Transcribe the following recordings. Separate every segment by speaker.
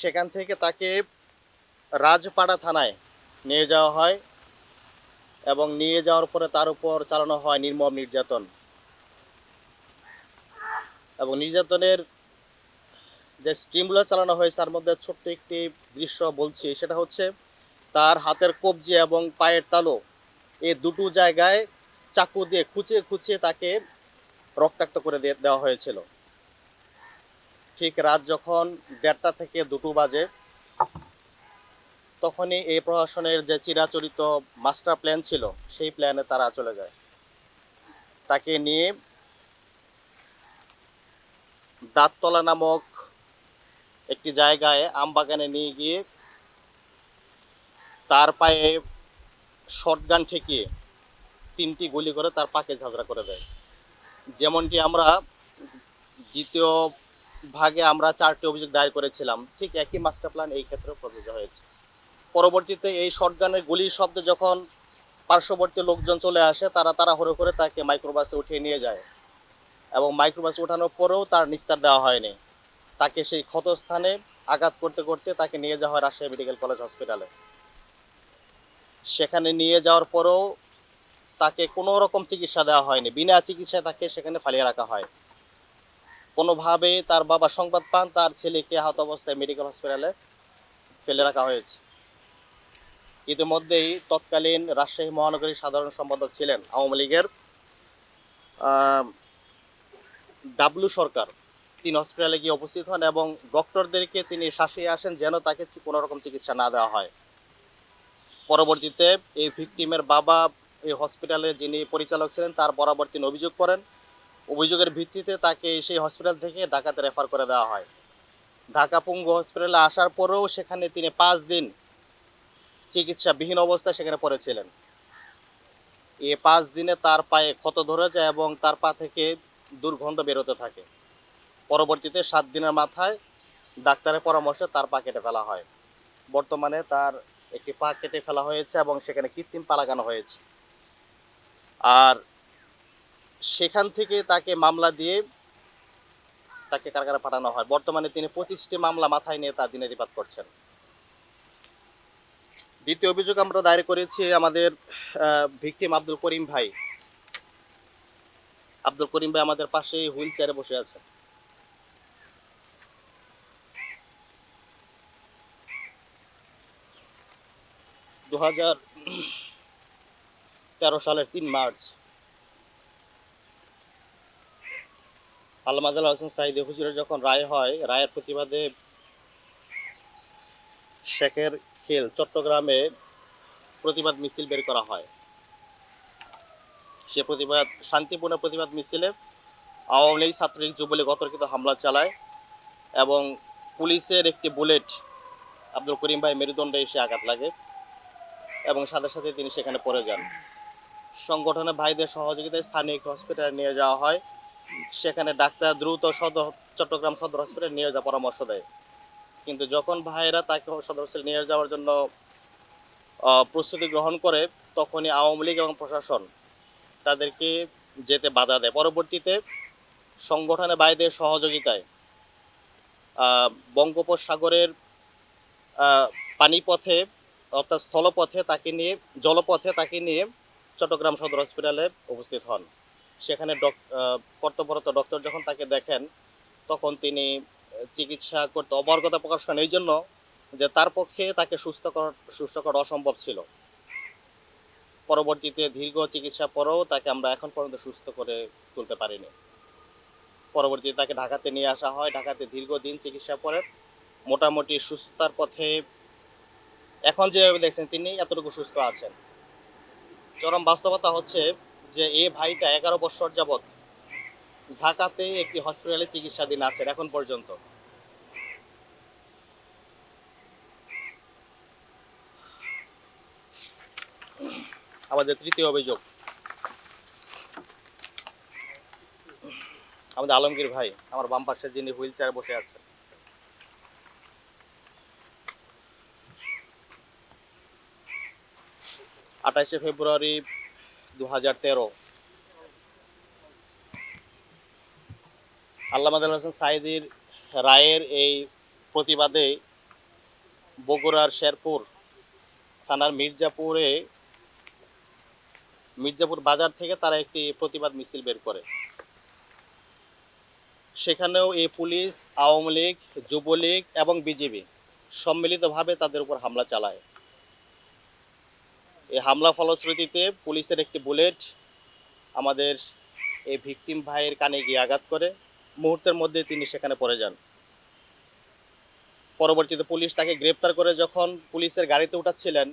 Speaker 1: সেখান থেকে তাকে রাজপাড়া থানায় নিয়ে যাওয়া হয় এবং নিয়ে যাওয়ার পরে তার উপর চালানো হয় নির্মম নির্যাতন। এবং নির্যাতনের যে স্ট্রিমগুলো চালানো হয়েছে তার মধ্যে ছোট্ট একটি দৃশ্য বলছি, সেটা হচ্ছে তার হাতের কবজি এবং পায়ের তালু। এই দুটো জায়গায় চাকু দিয়ে খুঁচিয়ে খুঁচিয়ে তাকে রক্তাক্ত করে দেওয়া হয়েছিল। ঠিক রাত যখন দেড়টা থেকে দুটো বাজে, তখনই এই প্রশাসনের যে চিরাচরিত মাস্টার প্ল্যান ছিল, সেই প্ল্যানে তারা চলে যায়। তাকে নিয়ে দাঁততলা নামক একটি জায়গায় আমবাগানে নিয়ে গিয়ে তার পায়ে শটগান ঠেকিয়ে তিনটি গুলি করে তার পাকে ঝাঁঝরা করে দেয়। যেমনটি আমরা দ্বিতীয় ভাগে আমরা চারটি অভিযোগ দায়ের করেছিলাম। ঠিক একই মাস্টার প্ল্যান এই ক্ষেত্রে প্রযোজ্য হয়েছে। পরবর্তীতে এই শটগানের গুলির শব্দে যখন পার্শ্ববর্তী লোকজন চলে আসে, তারা তারা তাড়াহুড়ো করে তাকে মাইক্রোবাসে উঠিয়ে নিয়ে যায় এবং মাইক্রোবাসে ওঠানোর পরেও তার নিস্তার দেওয়া হয়নি। তাকে সেই ক্ষতস্থানে আঘাত করতে করতে তাকে নিয়ে যাওয়া হয় রাজশাহী মেডিকেল কলেজ হসপিটালে সেখানে নিয়ে যাওয়ার পরেও তাকে কোনো রকম চিকিৎসা দেওয়া হয়নি। বিনা চিকিৎসায় তাকে সেখানে ফালিয়ে রাখা হয়। কোনোভাবে তার বাবা সংবাদ পান, তার ছেলেকে আহত অবস্থায় মেডিকেল হসপিটালে ফেলে রাখা হয়েছে। ইতিমধ্যেই তৎকালীন রাজশাহী মহানগরীর সাধারণ সম্পাদক ছিলেন আওয়ামী লীগের ডাবলু সরকার। তিনি হসপিটালে গিয়ে উপস্থিত হন এবং ডক্টরদেরকে তিনি শাসিয়ে আসেন যেন তাকে কোনো রকম চিকিৎসা না দেওয়া হয়। পরবর্তীতে এই ভিকটিমের বাবা এই হসপিটালে যিনি পরিচালক ছিলেন, তার বরাবর তিনি অভিযোগ করেন। অভিযোগের ভিত্তিতে তাকে সেই হসপিটাল থেকে ঢাকাতে রেফার করে দেওয়া হয়। ঢাকা পঙ্গু হসপিটালে আসার পরেও সেখানে তিনি পাঁচ দিন চিকিৎসাবিহীন অবস্থায় সেখানে পড়েছিলেন। এ পাঁচ দিনে তার পায়ে ক্ষত ধরে যায় এবং তার পা থেকে দুর্গন্ধ বেরোতে থাকে। পরবর্তীতে সাত দিনের মাথায় ডাক্তারের পরামর্শে তার পা কেটে ফেলা হয়। বর্তমানে তার একটি পা কেটে ফেলা হয়েছে এবং সেখানে কৃত্রিম পা লাগানো হয়েছে। আর সেখান থেকে তাকে মামলা দিয়ে তাকে কারাগারে পাঠানো হয়। বর্তমানে তিনি পঁচিশটি মামলা মাথায় নিয়ে তার দিনাতিপাত করছেন। দ্বিতীয় অভিযোগ আমরা দায়ের করেছি আমাদের ভিকটিম আব্দুল করিম ভাই। আব্দুল করিম ভাই আমাদের পাশেই হুইল চেয়ারে বসে আছে দু হাজার তেরো সালের তিন মার্চ আল্লাহ হোসেন সাইদে হুজুরের যখন রায় হয়, রায়ের প্রতিবাদে শেখের খেল চট্টগ্রামে প্রতিবাদ মিছিল বের করা হয়। সে প্রতিবাদ, শান্তিপূর্ণ প্রতিবাদ মিছিলে আওয়ামী লীগ ছাত্রলীগ যুবলীগ অতর্কিত হামলা চালায় এবং পুলিশের একটি বুলেট আব্দুল করিম ভাই মেরুদণ্ডে এসে আঘাত লাগে এবং সাথে সাথে তিনি সেখানে পড়ে যান। সংগঠনের ভাইদের সহযোগিতায় স্থানীয় হসপিটালে নিয়ে যাওয়া হয়। সেখানে ডাক্তার দ্রুত সদর চট্টগ্রাম সদর হসপিটালে নিয়ে যাওয়ার পরামর্শ দেয়। কিন্তু যখন ভাইয়েরা তাকে সদর হসপিটালে নিয়ে যাওয়ার জন্য প্রস্তুতি গ্রহণ করে, তখনই আওয়ামী লীগ এবং প্রশাসন তাদেরকে যেতে বাধা দেয়। পরবর্তীতে সংগঠনের ভাইদের সহযোগিতায় বঙ্গোপসাগরের পানিপথে অর্থাৎ স্থলপথে তাকে নিয়ে, জলপথে তাকে নিয়ে চট্টগ্রাম সদর হসপিটালে উপস্থিত হন। সেখানে কর্তব্যরত ডক্টর যখন তাকে দেখেন, তখন তিনি চিকিৎসা করতে অবর্গতা প্রকাশ করেন। এই জন্য যে তার পক্ষে তাকে সুস্থ করা সুস্থ করা অসম্ভব ছিল। পরবর্তীতে দীর্ঘ চিকিৎসা পরেও তাকে আমরা এখন পর্যন্ত সুস্থ করে তুলতে পারিনি। পরবর্তীতে তাকে ঢাকাতে নিয়ে আসা হয়। ঢাকাতে দীর্ঘদিন চিকিৎসা পরে মোটামুটি সুস্থতার পথে এখন যেভাবে দেখছেন, তিনি এতটুকু সুস্থ আছেন। চরম বাস্তবতা হচ্ছে যে এই ভাইটা এগারো বছর যাবৎ ঢাকাতে একটি হসপিটালে চিকিৎসাধীন আছেন এখন পর্যন্ত। আমাদের তৃতীয় অভিযোগ। আমাদের আলমগীর ভাই, আমার বাম পাশে যিনি হুইল চেয়ারে বসে আছেন। আঠাশে ফেব্রুয়ারি দু হাজার তেরো হোসেন সাইদির রায়ের এই প্রতিবাদে বগুড়ার শেরপুর থানার মির্জাপুরে, মির্জাপুর বাজার থেকে তারা একটি প্রতিবাদ মিছিল বের করে। সেখানেও এই পুলিশ, আওয়ামী লীগ, যুবলীগ এবং বিজেপি সম্মিলিতভাবে তাদের উপর হামলা চালায়। এই হামলা ফলশ্রুতিতে পুলিশের একটি বুলেট আমাদের এই ভিকটিম ভাইয়ের কানে গিয়ে আঘাত করে। মুহূর্তের মধ্যে তিনি সেখানে পড়ে যান। পরবর্তীতে পুলিশ তাকে গ্রেপ্তার করে যখন পুলিশের গাড়িতে উঠাচ্ছিলেন।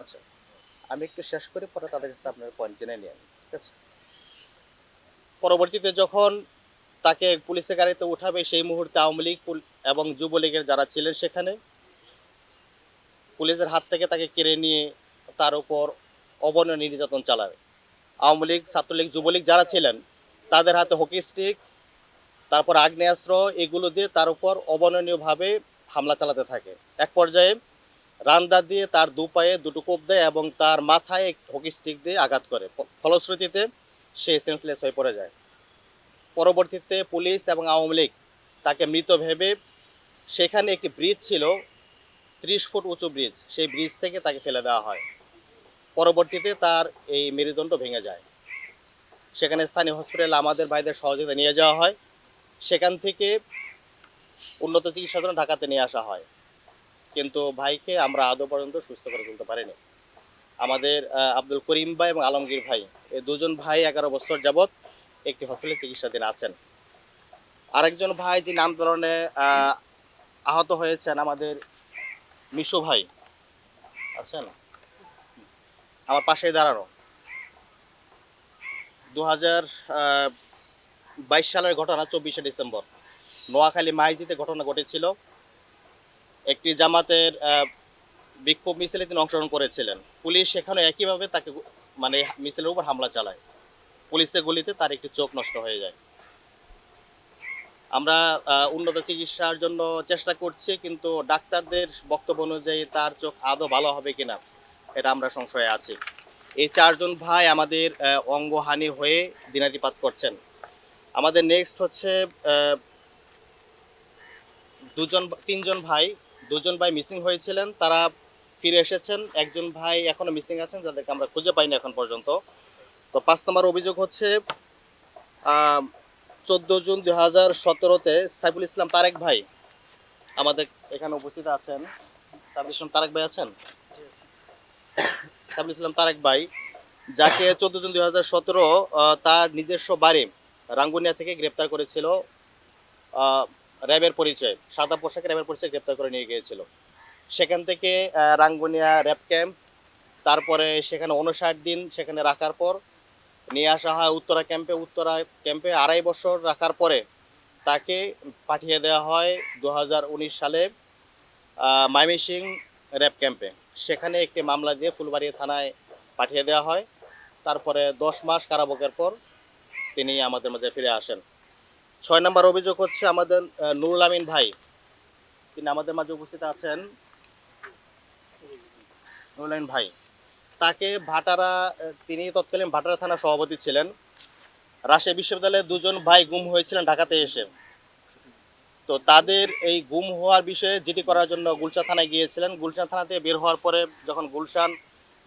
Speaker 1: আচ্ছা আমি একটু শেষ করে, পরে তাদের কাছে আপনার পয়েন্ট জেনে নিয়ে ঠিক আছে? পরবর্তীতে যখন তাকে পুলিশের গাড়িতে উঠাবে সেই মুহূর্তে আওয়ামী লীগ এবং যুবলীগের যারা ছিলেন সেখানে। পুলিশের হাত থেকে তাকে কেড়ে নিয়ে তার উপর অবনয় নির্যাতন চালাবে আওয়ামী লীগ, ছাত্রলীগ, যুবলীগ যারা ছিলেন, তাদের হাতে হকি স্টিক, তারপর আগ্নেয়াস্ত্র, এগুলো দিয়ে তার উপর অবর্ণনীয়ভাবে হামলা চালাতে থাকে। এক পর্যায়ে রান্দা দিয়ে তার দু পায়ে দুটো কোপ দেয় এবং তার মাথায় হকি স্টিক দিয়ে আঘাত করে। ফলশ্রুতিতে সে সেন্সলেস হয়ে পড়ে যায়। পরবর্তীতে পুলিশ এবং আওয়ামী লীগ তাকে মৃত ভেবে সেখানে একটি ব্রিজ ছিল, ত্রিশ ফুট উঁচু ব্রিজ। সেই ব্রিজ থেকে তাকে ফেলে দেওয়া হয়। পরবর্তীতে তার এই মেরুদণ্ড ভেঙে যায়। সেখানে স্থানীয় হসপিটালে আমাদের ভাইদের সহযোগিতা নিয়ে যাওয়া হয়। সেখান থেকে উন্নত চিকিৎসার জন্য ঢাকাতে নিয়ে আসা হয়। কিন্তু ভাইকে আমরা আদৌ পর্যন্ত সুস্থ করে তুলতে পারিনি। আমাদের আব্দুল করিম ভাই এবং আলমগীর ভাই এই দুজন ভাই এগারো বছর যাবৎ একটি হসপিটালে চিকিৎসাধীন আছেন। আরেকজন ভাই যিনি আন্দোলনে আহ, আহত হয়েছেন আমাদের মিশু ভাই। আছেন? আমার পাশে দাঁড়ানো। দু বাইশ সালের ঘটনা চব্বিশে ডিসেম্বর। নোয়াখালী মাইজিতে ঘটনা ঘটেছিল। একটি জামাতের বিক্ষোভ মিছিলে তিনি অংশগ্রহণ করেছিলেন। পুলিশ সেখানে একইভাবে তাকে মানে মিছিলের উপর হামলা চালায়। পুলিশের গুলিতে তার একটি চোখ নষ্ট হয়ে যায়। আমরা উন্নত চিকিৎসার জন্য চেষ্টা করছি, কিন্তু ডাক্তারদের বক্তব্য অনুযায়ী তার চোখ আদৌ ভালো হবে কিনা, এটা আমরা সংশয়ে আছি। এই চারজন ভাই আমাদের অঙ্গহানি হয়ে দিনাতিপাত করছেন। আমাদের নেক্সট হচ্ছে দুজন, তিনজন ভাই, দুজন ভাই মিসিং হয়েছিলেন, তারা ফিরে এসেছেন। একজন ভাই এখনও মিসিং আছেন, যাদেরকে আমরা খুঁজে পাইনি এখন পর্যন্ত। তো পাঁচ নম্বর অভিযোগ হচ্ছে চোদ্দ জুন দুই হাজার সতেরোতে সাইফুল ইসলাম তারেক ভাই আমাদের এখানে উপস্থিত আছেন। সাইফুল ইসলাম তারেক ভাই আছেন? সাইফুল ইসলাম তারেক ভাই, যাকে চোদ্দ জুন দুই হাজার সতেরো তার নিজস্ব বাড়ি রাঙ্গুনিয়া থেকে গ্রেপ্তার করেছিল র্যাবের পরিচয়, সাদা পোশাকে র্যাবের পরিচয় গ্রেপ্তার করে নিয়ে গিয়েছিল। সেখান থেকে রাঙ্গুনিয়া র্যাব ক্যাম্প, তারপরে সেখানে উনষাট দিন সেখানে রাখার পর নিয়ে আসা হয় উত্তরা ক্যাম্পে। উত্তরা ক্যাম্পে আড়াই বছর রাখার পরে তাকে পাঠিয়ে দেওয়া হয় দু হাজার উনিশ সালে ময়মনসিং র্যাব ক্যাম্পে। সেখানে একটি মামলা দিয়ে ফুলবাড়ি থানায় পাঠিয়ে দেওয়া হয়। তারপরে দশ মাস কারাভোগের পর তিনি আমাদের মাঝে ফিরে আসেন। ছয় নম্বর অভিযোগ হচ্ছে আমাদের নুরুল আমিন ভাই। তিনি আমাদের মাঝে উপস্থিত আছেন। নুরুল আমিন ভাই। তাকে ভাটারা, তিনি তৎকালীন ভাটারা থানা সভাপতি ছিলেন। রাজশাহী বিশ্ববিদ্যালয়ে দুজন ভাই গুম হয়েছিলেন ঢাকাতে এসে। তো তাদের এই গুম হওয়ার বিষয়ে জিডি করার জন্য গুলশান থানায় গিয়েছিলেন। গুলশান থানা থেকে বের হওয়ার পরে যখন গুলশান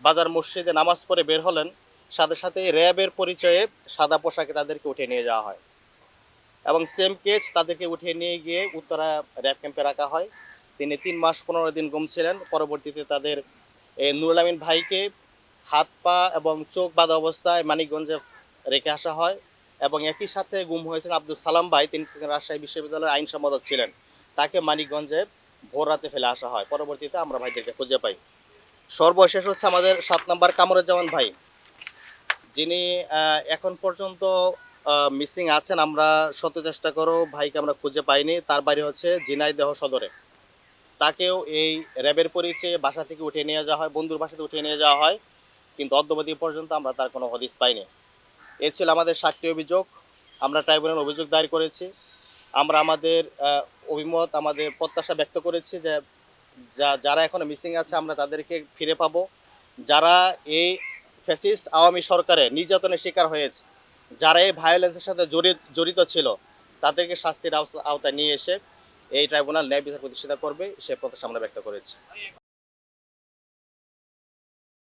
Speaker 1: বাজার মসজিদে নামাজ পড়ে বের হলেন, সাথে সাথে র্যাবের পরিচয়ে সাদা পোশাকে তাদেরকে উঠিয়ে নিয়ে যাওয়া হয় এবং সেম কেস তাদেরকে উঠিয়ে নিয়ে গিয়ে উত্তরা র্যাব ক্যাম্পে রাখা হয়। তিনি তিন মাস পনেরো দিন গুম ছিলেন। পরবর্তীতে তাদের নুরুল আমিন ভাইকে হাত পা এবং চোখ বাঁধা অবস্থায় মানিকগঞ্জে রেখে আসা হয় এবং একই সাথে গুম হয়েছেন আব্দুল সালাম ভাই। তিনি রাজশাহী বিশ্ববিদ্যালয়ের আইন সম্পাদক ছিলেন। তাকে মানিকগঞ্জে ভোর রাতে ফেলে আসা হয়। পরবর্তীতে আমরা ভাইদেরকে খুঁজে পাই। সর্বশেষ হচ্ছে আমাদের সাত নম্বর কামরুজ্জামান ভাই। যিনি এখন পর্যন্ত মিসিং আছেন। আমরা শত চেষ্টা করো, ভাইকে আমরা খুঁজে পাইনি। তার বাড়ি হচ্ছে ঝিনাইদহ সদরে। তাকেও এই র্যাবের পরিচয়ে বাসা থেকে উঠিয়ে নিয়ে যাওয়া হয়, বন্ধুর বাসা থেকে উঠিয়ে নিয়ে যাওয়া হয়। কিন্তু অদ্যবধি পর্যন্ত আমরা তার কোনো হদিস পাইনি। এ ছিল আমাদের সাতটি অভিযোগ। আমরা ট্রাইব্যুনাল অভিযোগ দায়ের করেছি। আমরা আমাদের অভিমত, আমাদের প্রত্যাশা ব্যক্ত করেছি যে যা, যারা এখনও মিসিং আছে, আমরা তাদেরকে ফিরে পাবো। যারা এই ফ্যাসিস্ট আওয়ামী সরকারের নির্যাতনের শিকার হয়েছে, যারা এই ভায়োলেন্সের সাথে জড়িত ছিল, তাদেরকে শাস্তির আওতা- আওতায় নিয়ে এসে এই ট্রাইব্যুনাল ন্যায় বিচার প্রতিষ্ঠা করবে, সে প্রত্যাশা আমরা ব্যক্ত করেছি।